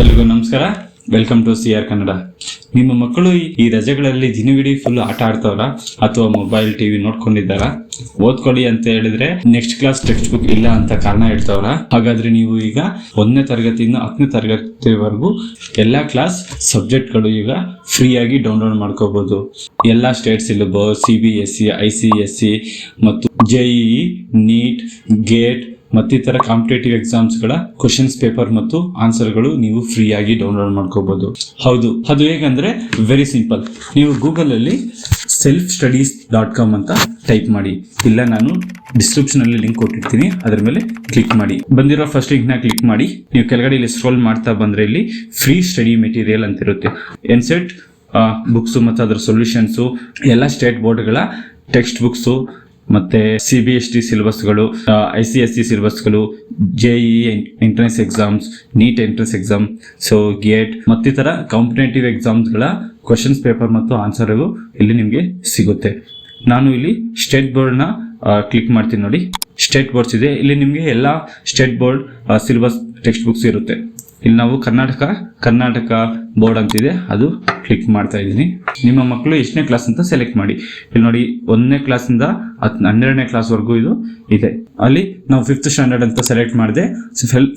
ಎಲ್ರಿಗೂ ನಮಸ್ಕಾರ. Welcome to C R Kannada ನಿಮ್ಮ ಮಕ್ಕಳು ಈ- ರಜೆಗಳಲ್ಲಿ ದಿನವಿಡೀ ಫುಲ್ ಆಟ ಆಡ್ತವ್ರ? ಅಥವಾ ಮೊಬೈಲ್ ಟಿವಿ ನೋಡ್ಕೊಂಡಿದ್ದಾರ? ಓದ್ಕೊಳ್ಳಿ ಅಂತ ಹೇಳಿದ್ರೆ ನೆಕ್ಸ್ಟ್ ಕ್ಲಾಸ್ ಟೆಕ್ಸ್ಟ್ ಬುಕ್ ಇಲ್ಲ ಅಂತ ಕಾರಣ ಹೇಳ್ತವ್ರ? ಹಾಗಾದ್ರೆ ನೀವು ಈಗ ಒಂದನೇ ತರಗತಿಯಿಂದ ಹತ್ತನೇ ತರಗತಿವರೆಗೂ ಎಲ್ಲಾ ಕ್ಲಾಸ್ ಸಬ್ಜೆಕ್ಟ್ಗಳು ಈಗ ಫ್ರೀಯಾಗಿ ಡೌನ್ಲೋಡ್ ಮಾಡ್ಕೋಬಹುದು ಎಲ್ಲಾ state syllabus C B S C I C S C ಮತ್ತು ಜೆಇಇ ನೀಟ್ ಗೇಟ್ ಮತ್ತಿತರ ಕಾಂಪಿಟೇಟಿವ್ ಎಕ್ಸಾಮ್ಸ್ಗಳ ಕ್ವಶನ್ಸ್ ಪೇಪರ್ ಮತ್ತು ಆನ್ಸರ್ಗಳು ನೀವು ಫ್ರೀಯಾಗಿ ಡೌನ್ಲೋಡ್ ಮಾಡ್ಕೋಬಹುದು ಹೌದು. ಅದು ಹೇಗಂದ್ರೆ ವೆರಿ ಸಿಂಪಲ್ ನೀವು ಗೂಗಲ್ ಅಲ್ಲಿ ಸೆಲ್ಫ್ ಸ್ಟಡೀಸ್ ಡಾಟ್ ಕಾಮ್ ಅಂತ ಟೈಪ್ ಮಾಡಿ. ಇಲ್ಲ, ನಾನು ಡಿಸ್ಕ್ರಿಪ್ಷನ್ ಅಲ್ಲಿ ಲಿಂಕ್ ಕೊಟ್ಟಿರ್ತೀನಿ. ಅದ್ರ ಮೇಲೆ ಕ್ಲಿಕ್ ಮಾಡಿ. ಬಂದಿರೋ ಫಸ್ಟ್ ಲಿಂಕ್ನ ಕ್ಲಿಕ್ ಮಾಡಿ. ನೀವು ಕೆಳಗಡೆ ಇಲ್ಲಿ ಸ್ಕ್ರೋಲ್ ಮಾಡ್ತಾ ಬಂದ್ರೆ ಇಲ್ಲಿ ಫ್ರೀ ಸ್ಟಡಿ ಮೆಟೀರಿಯಲ್ ಅಂತ ಇರುತ್ತೆ ಎನ್ಸೆಟ್ ಬುಕ್ಸ್ ಮತ್ತು ಅದರ ಸೊಲ್ಯೂಷನ್ಸು ಎಲ್ಲ ಸ್ಟೇಟ್ ಬೋರ್ಡ್ಗಳ ಟೆಕ್ಸ್ಟ್ ಬುಕ್ಸು ಮತ್ತೆ ಸಿ ಬಿ ಎಸ್ ಟಿ ಸಿಲೆಬಸ್ಗಳು I C S C ಸಿಲೆಬಸ್ಗಳು JEE entrance exams NEET entrance exam so GATE ಮತ್ತಿತರ ಕಾಂಪಿಟೇಟಿವ್ ಎಕ್ಸಾಮ್ಸ್ಗಳ ಕ್ವಶನ್ಸ್ ಪೇಪರ್ ಮತ್ತು ಆನ್ಸರ್ಗಳು ಇಲ್ಲಿ ನಿಮಗೆ ಸಿಗುತ್ತೆ. ನಾನು ಇಲ್ಲಿ ಸ್ಟೇಟ್ ಬೋರ್ಡ್ನ ಕ್ಲಿಕ್ ಮಾಡ್ತೀನಿ ನೋಡಿ. ಸ್ಟೇಟ್ ಬೋರ್ಡ್ಸ್ ಇದೆ. ಇಲ್ಲಿ ನಿಮಗೆ ಎಲ್ಲ state board syllabus text books ಇರುತ್ತೆ. ಇಲ್ಲಿ ನಾವು ಕರ್ನಾಟಕ ಕರ್ನಾಟಕ ಬೋರ್ಡ್ ಅಂತಿದೆ ಅದು ಕ್ಲಿಕ್ ಮಾಡ್ತಾ ಇದ್ದೀನಿ. ನಿಮ್ಮ ಮಕ್ಕಳು ಎಷ್ಟನೇ ಕ್ಲಾಸ್ ಅಂತ ಸೆಲೆಕ್ಟ್ ಮಾಡಿ. ಇಲ್ಲಿ ನೋಡಿ, ಒಂದನೇ ಕ್ಲಾಸಿಂದ ಹತ್, ಹನ್ನೆರಡನೇ ಕ್ಲಾಸ್ವರೆಗೂ ಇದು ಇದೆ. ಅಲ್ಲಿ ನಾವು ಫಿಫ್ತ್ ಸ್ಟ್ಯಾಂಡರ್ಡ್ ಅಂತ ಸೆಲೆಕ್ಟ್ ಮಾಡಿದೆ.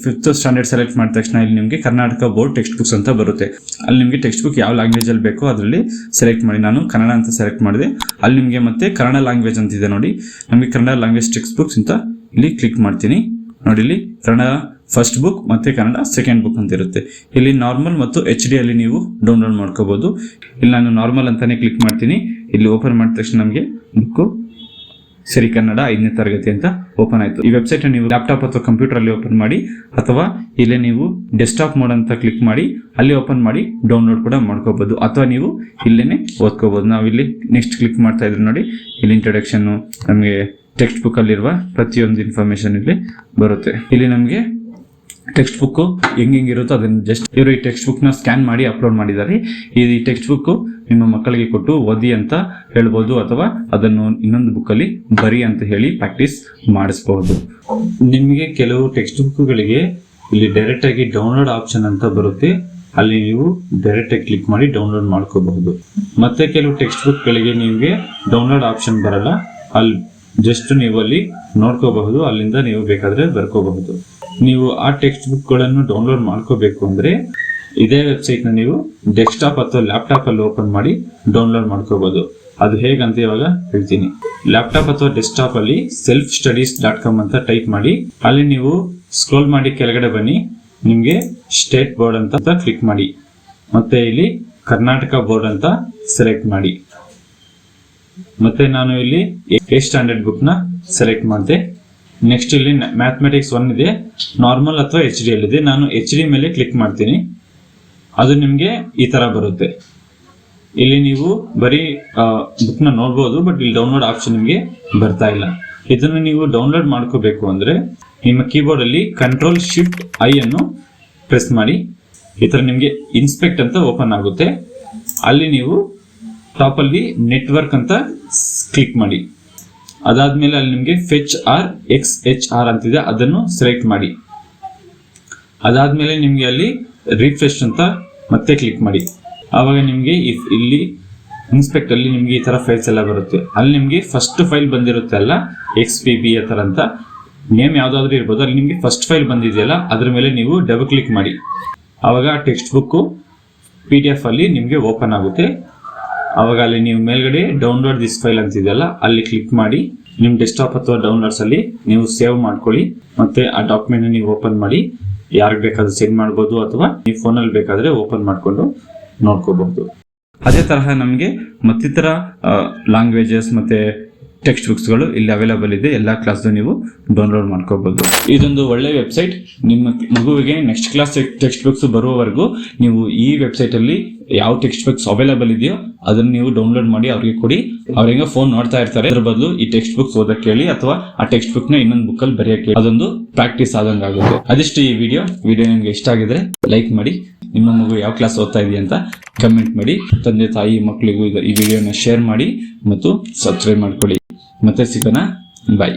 ಫಿಫ್ತ್ ಸ್ಟ್ಯಾಂಡರ್ಡ್ ಸೆಲೆಕ್ಟ್ ಮಾಡಿದ ತಕ್ಷಣ ಇಲ್ಲಿ ನಿಮಗೆ ಕರ್ನಾಟಕ ಬೋರ್ಡ್ ಟೆಕ್ಸ್ಟ್ ಬುಕ್ಸ್ ಅಂತ ಬರುತ್ತೆ. ಅಲ್ಲಿ ನಿಮಗೆ ಟೆಕ್ಸ್ಟ್ ಬುಕ್ ಯಾವ ಲ್ಯಾಂಗ್ವೇಜ್ ಅಲ್ಲಿ ಬೇಕೋ ಅದರಲ್ಲಿ ಸೆಲೆಕ್ಟ್ ಮಾಡಿ. ನಾನು ಕನ್ನಡ ಅಂತ ಸೆಲೆಕ್ಟ್ ಮಾಡಿದೆ. ಅಲ್ಲಿ ನಿಮಗೆ ಮತ್ತೆ ಕನ್ನಡ ಲ್ಯಾಂಗ್ವೇಜ್ ಅಂತಿದೆ ನೋಡಿ. ನಮಗೆ ಕನ್ನಡ ಲ್ಯಾಂಗ್ವೇಜ್ ಟೆಕ್ಸ್ಟ್ ಬುಕ್ಸ್ ಅಂತ ಇಲ್ಲಿ ಕ್ಲಿಕ್ ಮಾಡ್ತೀನಿ. ನೋಡಿ ಇಲ್ಲಿ ಕನ್ನಡ ಫಸ್ಟ್ ಬುಕ್ ಮತ್ತೆ ಕನ್ನಡ ಸೆಕೆಂಡ್ ಬುಕ್ ಅಂತ ಇರುತ್ತೆ. ಇಲ್ಲಿ ನಾರ್ಮಲ್ ಮತ್ತು ಎಚ್ ಡಿ ಅಲ್ಲಿ ನೀವು ಡೌನ್ಲೋಡ್ ಮಾಡ್ಕೋಬಹುದು ಇಲ್ಲಿ ನಾನು ನಾರ್ಮಲ್ ಅಂತಾನೆ ಕ್ಲಿಕ್ ಮಾಡ್ತೀನಿ. ಇಲ್ಲಿ ಓಪನ್ ಮಾಡಿದ ತಕ್ಷಣ ನಮಗೆ ಬುಕ್ ಸರಿ ಕನ್ನಡ ಐದನೇ ತರಗತಿ ಅಂತ ಓಪನ್ ಆಯಿತು. ಈ ವೆಬ್ಸೈಟ್ ನೀವು ಲ್ಯಾಪ್ಟಾಪ್ ಅಥವಾ ಕಂಪ್ಯೂಟರ್ ಅಲ್ಲಿ ಓಪನ್ ಮಾಡಿ, ಅಥವಾ ಇಲ್ಲೇ ನೀವು ಡೆಸ್ಕ್ಟಾಪ್ ಮೋಡ್ ಅಂತ ಕ್ಲಿಕ್ ಮಾಡಿ, ಅಲ್ಲಿ ಓಪನ್ ಮಾಡಿ ಡೌನ್ಲೋಡ್ ಕೂಡ ಮಾಡ್ಕೋಬಹುದು ಅಥವಾ ನೀವು ಇಲ್ಲೇನೆ ಓದ್ಕೋಬಹುದು ನಾವು ಇಲ್ಲಿ ನೆಕ್ಸ್ಟ್ ಕ್ಲಿಕ್ ಮಾಡ್ತಾ ಇದ್ರೆ ನೋಡಿ, ಇಲ್ಲಿ ಇಂಟ್ರೊಡಕ್ಷನ್ ನಮಗೆ ಟೆಕ್ಸ್ಟ್ ಬುಕ್ ಅಲ್ಲಿರುವ ಪ್ರತಿಯೊಂದು ಇನ್ಫಾರ್ಮೇಶನ್ ಇಲ್ಲಿ ಬರುತ್ತೆ. ಇಲ್ಲಿ ನಮಗೆ ಟೆಕ್ಸ್ಟ್ ಬುಕ್ ಹೆಂಗ್ ಹೆಂಗಿರುತ್ತೋ ಅದನ್ನ ಜಸ್ಟ್ ಇವರು ಈ ಟೆಕ್ಸ್ಟ್ ಬುಕ್ನ ಸ್ಕ್ಯಾನ್ ಮಾಡಿ ಅಪ್ಲೋಡ್ ಮಾಡಿದ್ದಾರೆ. ಈ ಟೆಕ್ಸ್ಟ್ ಬುಕ್ ನಿಮ್ಮ ಮಕ್ಕಳಿಗೆ ಕೊಟ್ಟು ಓದಿ ಅಂತ ಹೇಳ್ಬೋದು ಅಥವಾ ಅದನ್ನು ಇನ್ನೊಂದು ಬುಕ್ ಅಲ್ಲಿ ಬರಿ ಅಂತ ಹೇಳಿ ಪ್ರಾಕ್ಟೀಸ್ ಮಾಡಿಸಬಹುದು ನಿಮಗೆ ಕೆಲವು ಟೆಕ್ಸ್ಟ್ ಬುಕ್ಗಳಿಗೆ ಇಲ್ಲಿ ಡೈರೆಕ್ಟ್ ಆಗಿ ಡೌನ್ಲೋಡ್ ಆಪ್ಷನ್ ಅಂತ ಬರುತ್ತೆ. ಅಲ್ಲಿ ನೀವು ಡೈರೆಕ್ಟ್ ಆಗಿ ಕ್ಲಿಕ್ ಮಾಡಿ ಡೌನ್ಲೋಡ್ ಮಾಡ್ಕೋಬಹುದು. ಮತ್ತೆ ಕೆಲವು ಟೆಕ್ಸ್ಟ್ ಬುಕ್ ಗಳಿಗೆ ನಿಮಗೆ ಡೌನ್ಲೋಡ್ ಆಪ್ಷನ್ ಬರಲ್ಲ. ಅಲ್ಲಿ ಜಸ್ಟ್ ನೀವು ಅಲ್ಲಿ ನೋಡ್ಕೋಬಹುದು. ಅಲ್ಲಿಂದ ನೀವು ಬೇಕಾದ್ರೆ ಬರ್ಕೋಬಹುದು. ನೀವು ಆ ಟೆಕ್ಸ್ಟ್ ಬುಕ್ಗಳನ್ನು ಡೌನ್ಲೋಡ್ ಮಾಡ್ಕೋಬೇಕು ಅಂದ್ರೆ ಇದೇ ವೆಬ್ಸೈಟ್ನ ನೀವು ಡೆಸ್ಕ್ಟಾಪ್ ಅಥವಾ ಲ್ಯಾಪ್ಟಾಪ್ ಅಲ್ಲಿ ಓಪನ್ ಮಾಡಿ ಡೌನ್ಲೋಡ್ ಮಾಡ್ಕೋಬಹುದು ಅದು ಹೇಗಂತ ಇವಾಗ ಹೇಳ್ತೀನಿ. ಲ್ಯಾಪ್ಟಾಪ್ ಅಥವಾ ಡೆಸ್ಕ್ಟಾಪ್ ಅಲ್ಲಿ ಸೆಲ್ಫ್ ಸ್ಟಡೀಸ್ ಡಾಟ್ ಕಾಮ್ ಅಂತ ಟೈಪ್ ಮಾಡಿ, ಅಲ್ಲಿ ನೀವು ಸ್ಕ್ರೋಲ್ ಮಾಡಿ ಕೆಳಗಡೆ ಬನ್ನಿ, ನಿಮಗೆ ಸ್ಟೇಟ್ ಬೋರ್ಡ್ ಅಂತ ಕ್ಲಿಕ್ ಮಾಡಿ. ಮತ್ತೆ ಇಲ್ಲಿ ಕರ್ನಾಟಕ ಬೋರ್ಡ್ ಅಂತ ಸೆಲೆಕ್ಟ್ ಮಾಡಿ. ಮತ್ತೆ ನಾನು ಇಲ್ಲಿ ಎ ಸ್ಟ್ಯಾಂಡರ್ಡ್ ಬುಕ್ನ ಸೆಲೆಕ್ಟ್ ಮಾಡಿದೆ ನೆಕ್ಸ್ಟ್ ಇಲ್ಲಿ ಮ್ಯಾಥಮೆಟಿಕ್ಸ್ ಒನ್ ಇದೆ. ನಾರ್ಮಲ್ ಅಥವಾ ಎಚ್ ಡಿ ಅಲ್ಲಿ ಇದೆ. ನಾನು ಎಚ್ ಡಿ ಮೇಲೆ ಕ್ಲಿಕ್ ಮಾಡ್ತೀನಿ. ಅದು ನಿಮಗೆ ಈ ತರ ಬರುತ್ತೆ. ಇಲ್ಲಿ ನೀವು ಬರೀ ನ ನೋಡ್ಬೋದು ಬಟ್ ಇಲ್ಲಿ ಡೌನ್ಲೋಡ್ ಆಪ್ಷನ್ ನಿಮಗೆ ಬರ್ತಾ ಇಲ್ಲ. ಇದನ್ನು ನೀವು ಡೌನ್ಲೋಡ್ ಮಾಡ್ಕೋಬೇಕು ಅಂದ್ರೆ ನಿಮ್ಮ ಕೀಬೋರ್ಡ್ ಅಲ್ಲಿ ಕಂಟ್ರೋಲ್ ಶಿಫ್ಟ್ ಐ ಅನ್ನು ಪ್ರೆಸ್ ಮಾಡಿ. ಈ ತರ ನಿಮಗೆ ಇನ್ಸ್ಪೆಕ್ಟ್ ಅಂತ ಓಪನ್ ಆಗುತ್ತೆ. ಅಲ್ಲಿ ನೀವು ಟಾಪ್ ಅಲ್ಲಿ ನೆಟ್ವರ್ಕ್ ಅಂತ ಕ್ಲಿಕ್ ಮಾಡಿ. ಅದಾದ್ಮೇಲೆ ಅಲ್ಲಿ ನಿಮಗೆ fetch R X H R ಅಂತಿದೆ. ಅದನ್ನು ಸೆಲೆಕ್ಟ್ ಮಾಡಿ. ಅದಾದ್ಮೇಲೆ ನಿಮಗೆ ಅಲ್ಲಿ ರಿಫ್ರೆಶ್ ಅಂತ ಮತ್ತೆ ಕ್ಲಿಕ್ ಮಾಡಿ. ಆವಾಗ ನಿಮಗೆ ಇಲ್ಲಿ ಇನ್ಸ್ಪೆಕ್ಟ್ ಅಲ್ಲಿ ನಿಮಗೆ ಈ ತರ ಫೈಲ್ಸ್ ಎಲ್ಲ ಬರುತ್ತೆ. ಅಲ್ಲಿ ನಿಮಗೆ ಫಸ್ಟ್ ಫೈಲ್ ಬಂದಿರುತ್ತೆ ಅಲ್ಲ ಎಕ್ಸ್ ಪಿ ಬಿ ಆ ಥರ ಅಂತ. ನೇಮ್ ಯಾವ್ದಾದ್ರು ಇರ್ಬೋದು. ಅಲ್ಲಿ ನಿಮಗೆ ಫಸ್ಟ್ ಫೈಲ್ ಬಂದಿದೆಯಲ್ಲ, ಅದ್ರ ಮೇಲೆ ನೀವು ಡಬಲ್ ಕ್ಲಿಕ್ ಮಾಡಿ. ಆವಾಗ text book P D F ಅಲ್ಲಿ ನಿಮಗೆ ಓಪನ್ ಆಗುತ್ತೆ. ಅವಾಗ ಅಲ್ಲಿ ನೀವು ಮೇಲ್ಗಡೆ ಡೌನ್ಲೋಡ್ ದಿಸ್ ಫೈಲ್ ಅಂತಿದೆಯಲ್ಲ, ಅಲ್ಲಿ ಕ್ಲಿಕ್ ಮಾಡಿ ನಿಮ್ಮ ಡೆಸ್ಕ್ಟಾಪ್ ಅಥವಾ ಡೌನ್ಲೋಡ್ಸ್ ಅಲ್ಲಿ ನೀವು ಸೇವ್ ಮಾಡ್ಕೊಳ್ಳಿ, ಮತ್ತೆ ಆ ಡಾಕ್ಯುಮೆಂಟ್ ನೀವು ಓಪನ್ ಮಾಡಿ, ಯಾರಿಗೆ ಬೇಕಾದ್ರೂ ಸೆಂಡ್ ಮಾಡ್ಬೋದು ಅಥವಾ ನೀವು ಫೋನಲ್ಲಿ ಬೇಕಾದ್ರೆ ಓಪನ್ ಮಾಡಿಕೊಂಡು ನೋಡ್ಕೋಬಹುದು. ಅದೇ ತರಹ ನಮಗೆ ಮತ್ತಿತರ ಲ್ಯಾಂಗ್ವೇಜಸ್ ಮತ್ತೆ ಟೆಕ್ಸ್ಟ್ ಬುಕ್ಸ್ಗಳು ಇಲ್ಲಿ ಅವೈಲಬಲ್ ಇದೆ. ಎಲ್ಲ ಕ್ಲಾಸ್ ನೀವು ಡೌನ್ಲೋಡ್ ಮಾಡ್ಕೋಬಹುದು ಇದೊಂದು ಒಳ್ಳೆ ವೆಬ್ಸೈಟ್ ನಿಮ್ಮ ಮಗುವಿಗೆ ನೆಕ್ಸ್ಟ್ ಕ್ಲಾಸ್ ಟೆಕ್ಸ್ಟ್ ಬುಕ್ಸ್ ಬರುವವರೆಗೂ ನೀವು ಈ ವೆಬ್ಸೈಟ್ ಅಲ್ಲಿ ಯಾವ ಟೆಕ್ಸ್ಟ್ ಬುಕ್ಸ್ ಅವೈಲಬಲ್ ಇದೆಯೋ ಅದನ್ನ ನೀವು ಡೌನ್ಲೋಡ್ ಮಾಡಿ ಅವರಿಗೆ ಕೊಡಿ. ಅವರಿಗೆ ಫೋನ್ ನೋಡ್ತಾ ಇರ್ತಾರೆ. ಅದ್ರ ಬದಲು ಈ ಟೆಕ್ಸ್ಟ್ ಬುಕ್ಸ್ ಓದಕ್ಕೆ ಹೇಳಿ ಅಥವಾ ಆ ಟೆಕ್ಸ್ಟ್ ಬುಕ್ನ ಇನ್ನೊಂದು ಬುಕ್ ಅಲ್ಲಿ ಬರೆಯಕ್ಕೆ ಅದೊಂದು ಪ್ರಾಕ್ಟೀಸ್ ಆದಂಗೆ ಆಗುತ್ತೆ. ಅದಿಷ್ಟು ಈ ವಿಡಿಯೋ ವಿಡಿಯೋ ನಿಮ್ಗೆ ಇಷ್ಟ ಆಗಿದ್ರೆ ಲೈಕ್ ಮಾಡಿ. ನಿಮ್ಮ ಮಗು ಯಾವ ಕ್ಲಾಸ್ ಓದ್ತಾ ಇದೆಯಾ ಅಂತ ಕಮೆಂಟ್ ಮಾಡಿ. ತಂದೆ, ತಾಯಿ ಮಕ್ಕಳಿಗೂ ಈ ವಿಡಿಯೋನ ಶೇರ್ ಮಾಡಿ ಮತ್ತು ಸಬ್ಸ್ಕ್ರೈಬ್ ಮಾಡ್ಕೊಳ್ಳಿ. ಮತ್ತೆ ಸಿಗೋಣ ಬಾಯ್